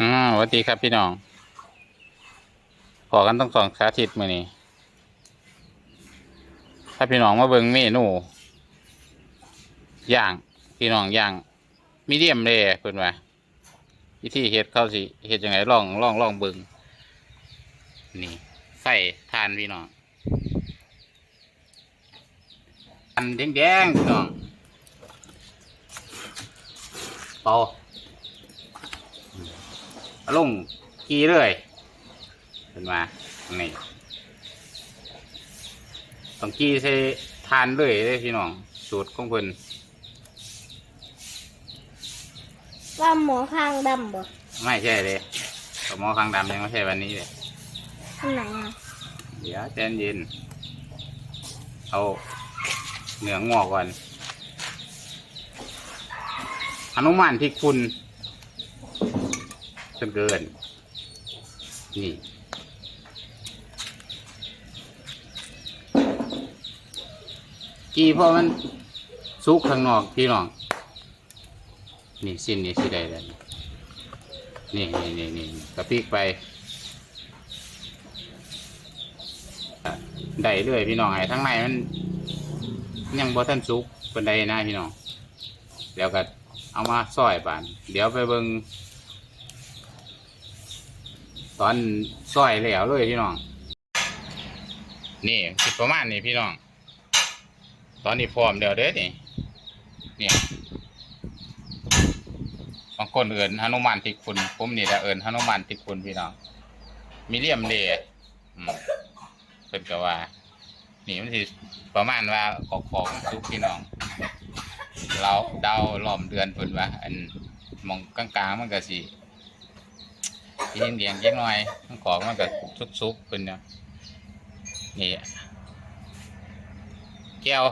อืมสวัสดีครับพี่น้องพอกันต้องสองสาธิตมือนี้ ถ้าพี่น้องมาเบิ่งเมนูย่าง พี่น้องย่าง มีเดียมเลยเพิ่นว่าวิธีเฮ็ดเขาสิเฮ็ดยังไงลองลองลองเบิ่งนี่ใส่ทานพี่น้องอันแดงๆพี่น้องเป่าเอา ลงกีเลยขึ้นมานี่ต้องกีใส่ทานเลยเลยพี่น้อง สูตรของเพิ่นว่าหมอข้างดำบ่ไม่ใช่เลยสมอคางดำยังไม่ใช่วันนี้เลยอันไหนอะเดี๋ยวใจเย็นเอาเนื้องอกก่อนอนุมานที่คุณจ นเกิน นี่กีเพราะมันซุกข้างนอกพี่น้อง นี่สิ้นนี่สิได้แล้วนี่นี่นี่นี่กระปิกไป ได้เลยพี่น้องไอ้ทั้งในมัน ยังบ่ทันสุกเป็นใดนะพี่น้อง เดี๋ยวก็เอามาซอยบาน เดี๋ยวไปเบิ่ง ตอนซอยแล้วเลยพี่น้อง นี่สิประมาณนี้พี่น้อง ตอนนี้พร้อมเดี๋ยวเด้อนี่เนี่ยบางคนเอินหนุมานติคุณผมนี่แหละเอินหนุมานติคุณพี่น้องมีเลียมเดอืมเพิ่นก็ว่า นี่มันสิประมาณว่าของของสุกพี่น้อง เราเดาล้อมเดือนเพิ่นว่า อันมองกลางๆมันก็สิ เลี้ยงเลี้ยงๆจักหน่อยมันของมันก็สุกๆเพิ่นเนี่ยนี่แก้ว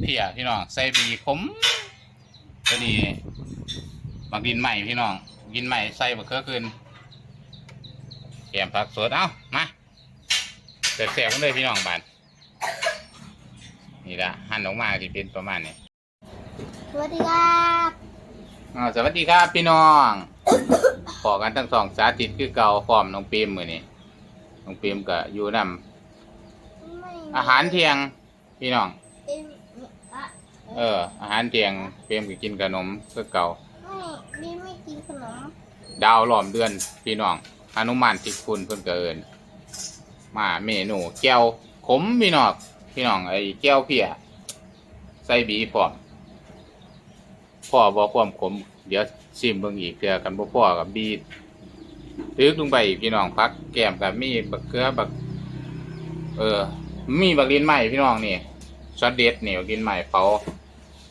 เพียพี่น้องใส่บีขมตัวนี้บักดินใหม่พี่น้องดินใหม่ใส่บะเขือขึ้นแกมผักสดเอ้ามาแสบๆกันเลยพี่น้องบานนี่ละหั่นออกมาที่เป็นประมาณนี้สวัสดีครับอ้าวสวัสดีครับพี่น้องข อกันทั้งสองสาธิตคือเก่าพร้อมน้องปิมมือนี้น้องปิมก็อยู่นำไม่อาหารเที่ยงพี่น้อง เอ็มอะเอออาหารเที่ยงปิมก็กินขนมคือเก่าไม่บีไม่กินขนมดาวหลอมเดือนพี่น้องอนุมานติคุณเพิ่นเกินมาเมนูแก้วขมพี่น้องพี่น้องไอ้แก้วเพียใส่บีพร้อมพ่อบ่ความขม เดี๋ยว ชิมเบิ่งอีกเทื่อกันบ่พอกับบีตึกลงไปอีกพี่น้องพักแก้มกับมีบักเกลือบัก เออ มีบักลิ้นใหม่พี่น้องนี่ซอสเด็ดนี่บักลิ้นใหม่เผา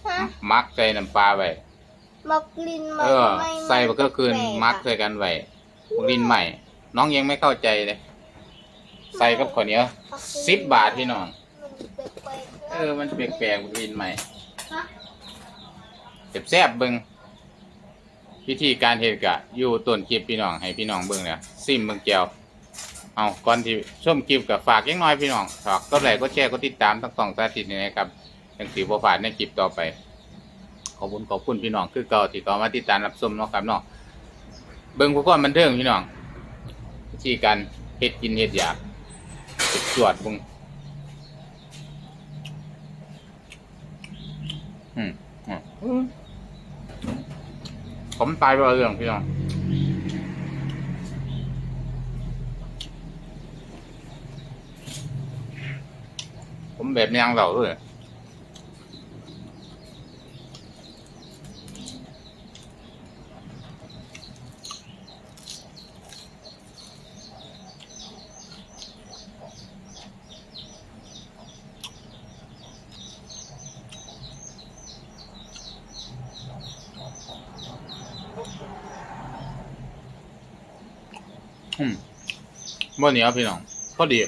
ฮะมักใส่น้ำปลาไว้บอกลินมัเอนอไม่ใส่บักก็คืนแปลมักอะใส่กันไว้ลินใหม่น้องยังไม่เข้าใจเลยใส่กับข้าวเหนียวสิบบาทพี่น้อง มันแปลกๆเออ มันแปลกๆบักลินใหม่ฮะ แซ่บๆเบิ่ง วิธีการเฮ็ดกะอยู่ต้นคลิปพี่น้องให้พี่น้องเบิ่งเนี่ยซิมเบิ่งแก้วเอาก่อนที่ชมคลิปกับฝากยังน้อยพี่น้องฝากก็ไลค์ก็แชร์ก็ติดตามทั้งสองสาธิตนี่นะครับจังสีบ่พลาดในคลิปต่อไป ขอบคุณขอบคุณพี่น้องคือเก่าที่เขามาติดตามรับชมเนาะครับเนาะเบิ่งผู้คนบันเทิงพี่น้องวิธีการเฮ็ดกินเฮ็ดอยากจวดบิ่งอืมอืม ผมตายไปเอาเรื่องพี่น้องผมแบบยังเหล่าด้วย อืมบ่เหนียวพี่น้องพอดี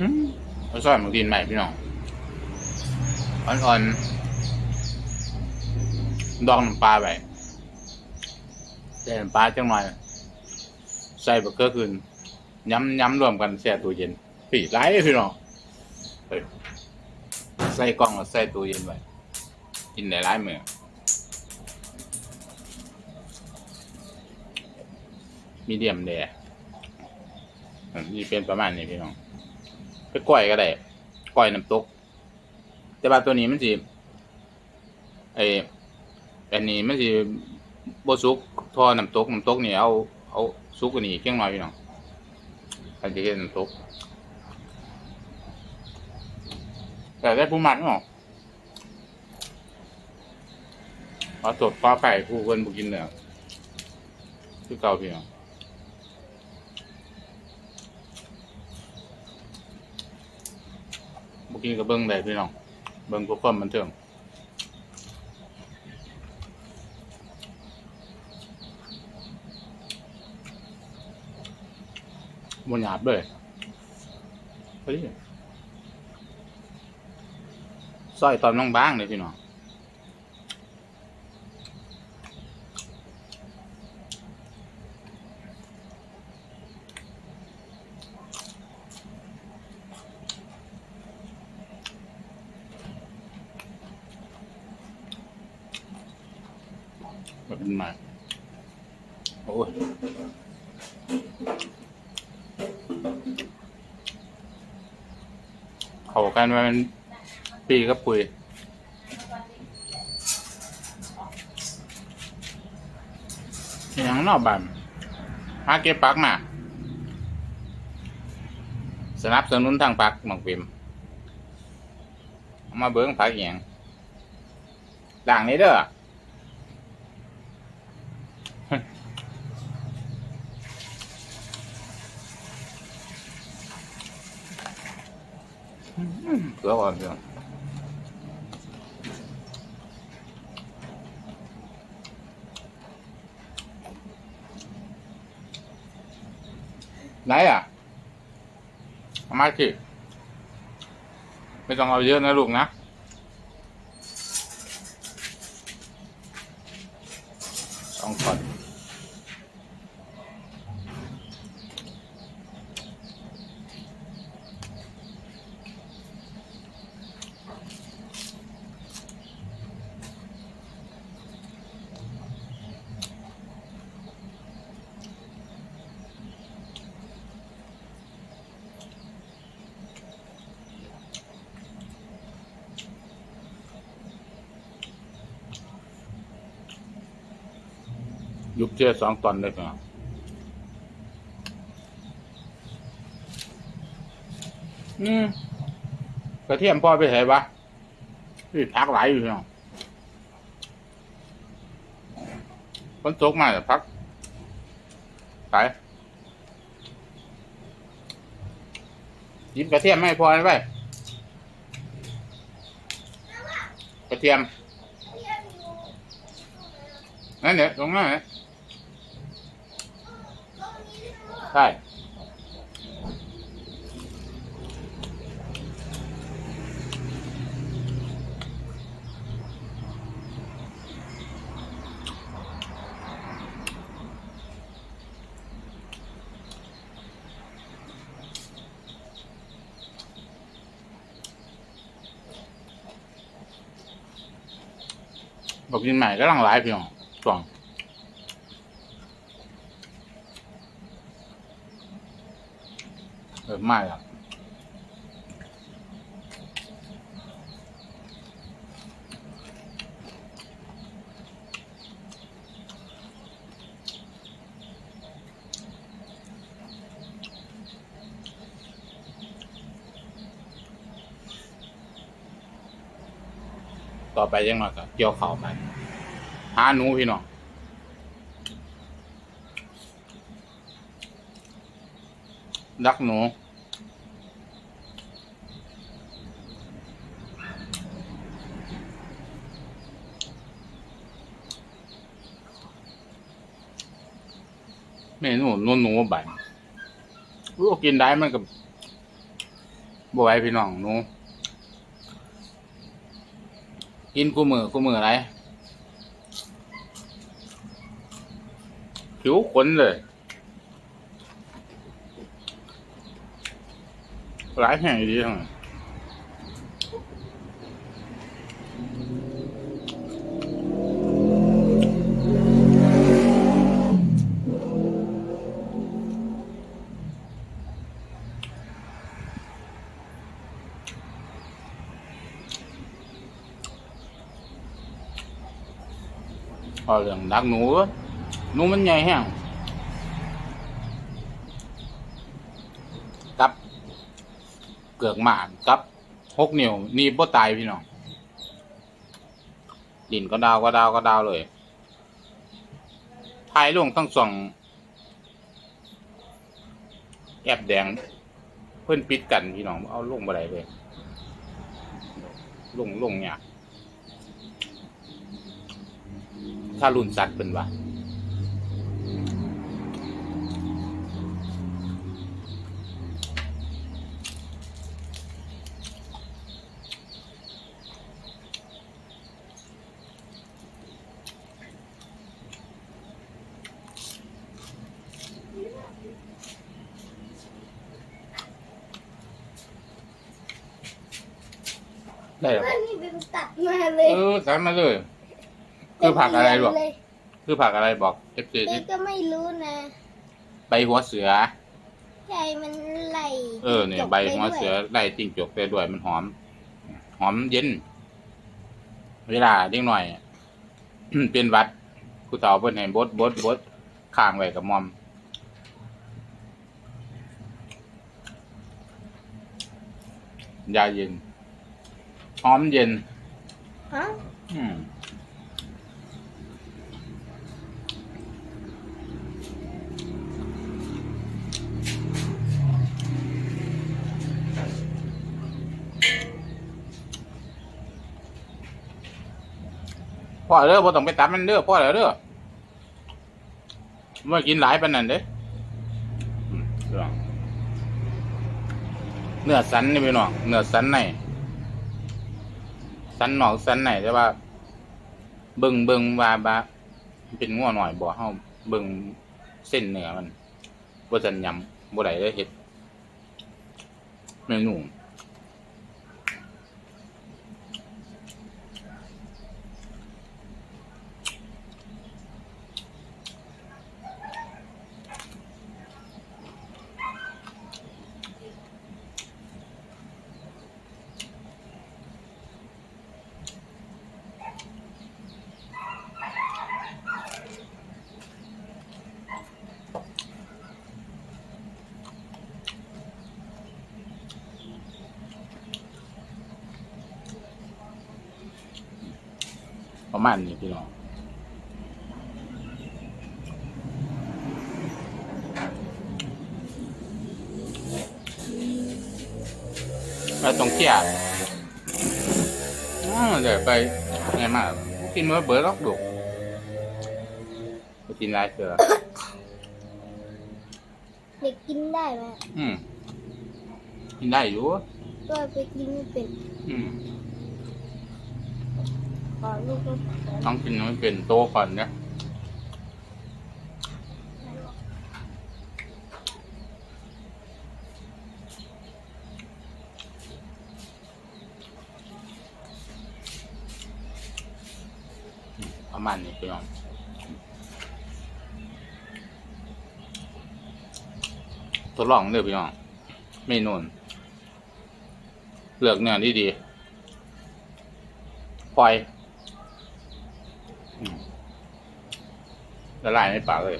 อืมเอาซอยมูดินใหม่พี่น้องอ่อนๆ ดองน้ำปลาไปใส่น้ำปลาจังหน่อย ใส่บะเขือคืน ย้ำย้ำรวมกันแช่ตู้เย็นปีไรพี่น้องใส่กล่องใส่ตู้เย็นไว้กินได้หลายมือมีเดียมแดอันนี่เป็นประมาณนี้พี่น้องไปก้อยก็ได้ก้อยน้ำตก แต่ว่าตัวนี้มันสิไออันนี้มันสิบ่สุกทอน้ำตกน้ำตกนี่เอาเอาสุกกว่านี้เพียงน้อยพี่น้อง อันที่เฮ็น้ำตกแต่ได้ผู้มันเนาะขอสดขอไก่ผู้คนบุกินเนื้อคือเก่าเพี่น้องบุกินกับเบิ้งได้พี่น้อง เบิ้งเพื่อความบันเทิง บนหยาบเลยเฮ้ยซอยตอนน้องบ้างเลยพี่น้องแบบนี้มาโอ้ย เขากันมาเป็นปีกับปุยอย่างนอกบ้านหาเก็บปักมา สนับสนุนทางปักหมังพิมมาเบิ้งปักอย่างด่างนี้เด้อ เกืออ่อนเดียไหนอะเอามาสิไม่ต้องเอาเยอะนะลูกนะ ยุบเชือสองตอนเลยครับอืมกระเทียมพ่อไปไหนวะพี่พักหลายอยู่เนาะฝนตกมาแต่พักไปยิบกระเทียมไม่พอไปกระเทียมนั่นเนี่ยตรงนั้นเนี่ย ใช่บอกกินใหม่ก็ลังหลายพี่น้องช่วงเออ ไม่ละต่อไปยังไงก็เกี่ยวเข่าวไปหาหนูพี่น้องดักหนู นัวนัวบันรู้กินได้มันกับบ่ไหพี่น้องนูกินกูมือกูมืออะไรผิวขนเลยหลายแห่งดีทั้งนั้น พอเรื่องดักหนูหนูมันใหญ่แห้งกับ เกือกหมากกับหกนิ้วนี่บ่ตายพี่น้องดินก็ดาวก็ดาวก็ดาวเลยถ่ายลงทั้งสองแอบแดง เพื่อนปิดกันพี่น้องเอาลงบ่ได้เลยลงลงเนี่ยาก ถ้ารุ่นสัตว์เป็นว่าได้หรอเพื่อนนี่เป็นตัดมาเลย เออสันมาเลยคือ ผักอะไรหรอเลยคือผักอะไรบอกเอฟซีเด็กก็ไม่รู้นะใบหัวเสือใจมันไหลเออเนี่ยใบหัวเสือไล่จิ้งจกได้ด้วยมันหอม หอมเย็น เวลาเด็กหน่อยเป็นหวัดผู้เฒ่าเพิ่นให้บดบดบดข้างไว้กับมอมยาเย็น หอมเย็นฮะอืม พ่อเด้อพ่ต้องไปตัดมันเด้อพ่อแล้วเด้อเมื่อกินหลายปานนั้นเด้อเนื้อสันนี่พี่น้องเนื้อสันในสันหนอกสันในแต่ว่า เบิ่งเบิ่งว่าบาเป็นงัวหน่อยบ่เฮาเบิ่งเส้นเนื้อมันบ่จันยำบ่ได้เลยเฮ็ดเมนู ประมาณนี้พี่น้องแล้วตรงเที่ยอ๋อเดี๋ยวไปไงมากกินมื้อเบิร์ดล็อกดุไปกินไรเสือเด็กกินได้ไหมอืมกินได้อยู่ก็ไปกินไม่เป็นอืม ขอลูกก็ขอต้องกินให้มันเป็นโตก่อนเนี่ยประมาณนี้พี่น้องทดลองเด้อพี่น้องเมนูนเลือกเนื้อดีดีๆปล่อย ละลายในปากเลย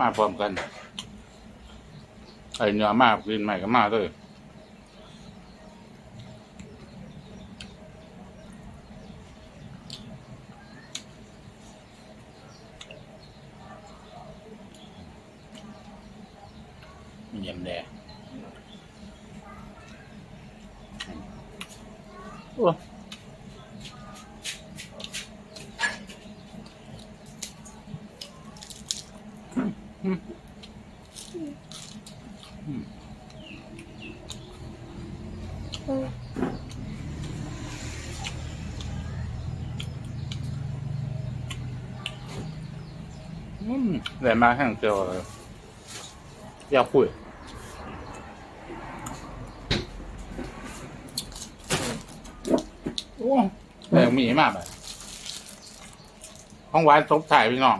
มาพร้อมกันไอเนื้อมากกินใหม่ก็มาเลย Ủa. Ừ. Ừ. Ừ. ừ, ừ, Để mà hàng kiểu giao quỷ. อ้แรงมีมากแบบของหวานซบถ่ายพี่น้อง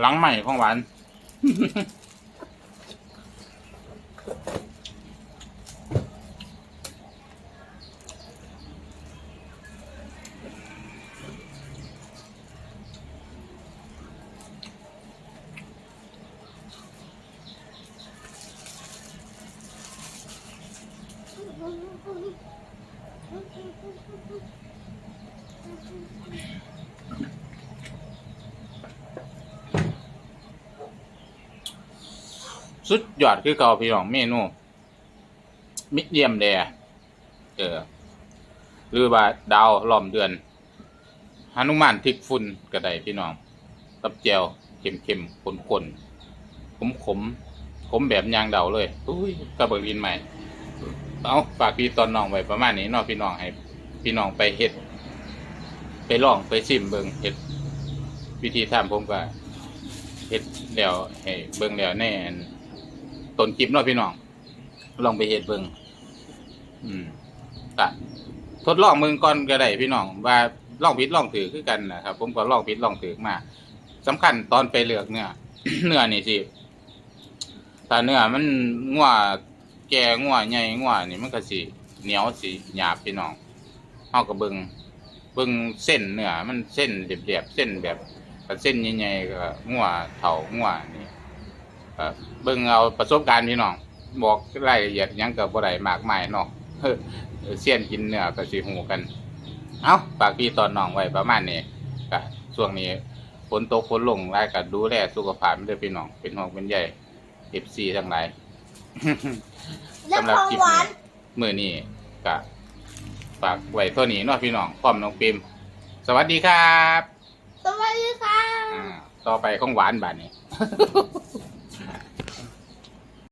หลังใหม่ของหวาน สุดยอดคือเก่าพี่น้องเมนู มิเดียมแดเออหรือว่าดาวล้อมเดือนฮานุมานทิกฝุ่นก็ไดพี่น้อง ตับเจียวเค็มเค็มขนขนขมขมขมแบบยางเดาเลยอุ้ยกระเบิดอินใหม่ เอาฝากพี่ตอนน้องไว้ประมาณนี้นอกพี่น้องให้ พี่น้องไปเฮ็ด ไปลองไปชิมเบิงเฮ็ด วิธีทำผมก็เฮ็ดแล้วให้เบิงแล้วแน่น ต้นคลิปเนาะพี่น้อง ลองไปเฮ็ดเบิ่งอืมก็ทดลองเบิ่งก่อนก็ได้พี่น้อง ว่าลองผิดลองถือคือกันนะครับ ผมก็ลองผิดลองถือมาสำคัญตอนไปเลือกเนื้อเนื้อนี่สิถ้าเนื้อมันงัวแก่งัวใหญ่งัวนี่มันก็สิเหนียวสิหยาบพี่น้องเฮาก็เบิ่งเบิ่งเส้นเนื้อมันเส้นเรียบๆเส้นแบบเส้นใหญ่ๆก็งัวเถางัวนี่ เอ่อเบิ่งเอาประสบการณ์พี่น้องบอกรายละเอียดหยังก็บ่ได้มากมายเนาะเฮ้อเสียนกินเนื้อก็สิฮู้กัน เอ้าฝากพี่ตอนน้องไว้ประมาณนี้ก็ช่วงนี้ฝนตกฝนลงหลายก็ดูแลสุขภาพเด้อพี่น้องเป็นห่วงเป็นใย FC ทั้งหลายแล้วสำหรับของคลิปหวานี้นมื้อนี้ก็ฝากไว้เท่านี้เนาะพี่น้องพร้อมน้องปิมสวัสดีครับ สวัสดีค่ะอ่าต่อไปของหวานบาดนี้